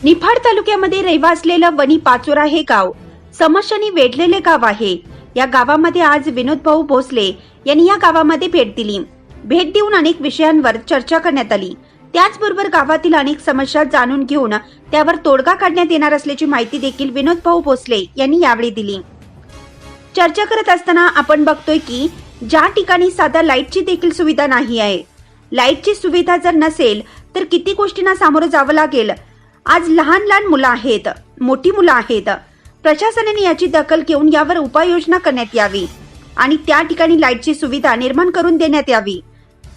निफाड तालुक्यामध्ये रहिवासलेलं वणी पाचोरा हे गाव समस्यांनी वेढलेले गाव आहे. या गावामध्ये आज विनोद भाऊ भोसले यांनी या गावामध्ये भेट दिली. भेट देऊन अनेक विषयांवर चर्चा करण्यात आली. त्याचबरोबर गावातील अनेक समस्या जाणून घेऊन त्यावर तोडगा काढण्यात येणार असल्याची माहिती देखील विनोद भाऊ भोसले यांनी यावेळी दिली. चर्चा करत असताना आपण बघतोय की ज्या ठिकाणी साधा लाईटची देखील सुविधा नाही आहे. लाईटची सुविधा जर नसेल तर किती गोष्टींना सामोरं जावं लागेल आज लहान लहान मुलं आहेत मोठी मुलं आहेत. प्रशासनाने याची दखल घेऊन यावर उपाययोजना करण्यात यावी आणि त्या ठिकाणी लाईटची सुविधा निर्माण करून देण्यात यावी.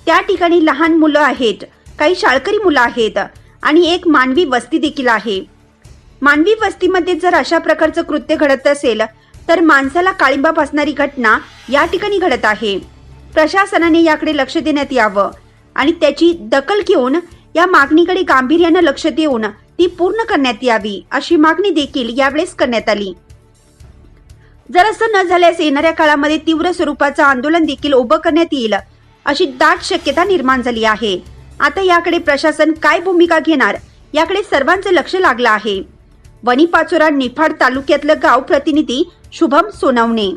त्या ठिकाणी लहान मुलं आहेत काही शाळकरी मुलं आहेत आणि एक मानवी वस्ती देखील आहे. मानवी वस्तीमध्ये जर अशा प्रकारचं कृत्य घडत असेल तर माणसाला काळिंबा फासणारी घटना या ठिकाणी घडत आहे. प्रशासनाने याकडे लक्ष देण्यात यावं आणि त्याची दखल घेऊन या मागणीकडे गांभीर्यानं लक्ष देऊन ती पूर्ण करण्यात यावी अशी मागणी देखील यावेळेस करण्यात आली. जर असं न झाल्यास येणाऱ्या काळामध्ये तीव्र स्वरूपाचं आंदोलन देखील उभं करण्यात येईल अशी दाट शक्यता निर्माण झाली आहे. आता याकडे प्रशासन काय भूमिका घेणार याकडे सर्वांचं लक्ष लागलं आहे. वणी पाचोरा निफाड तालुक्यातलं गाव प्रतिनिधी शुभम सोनवणे.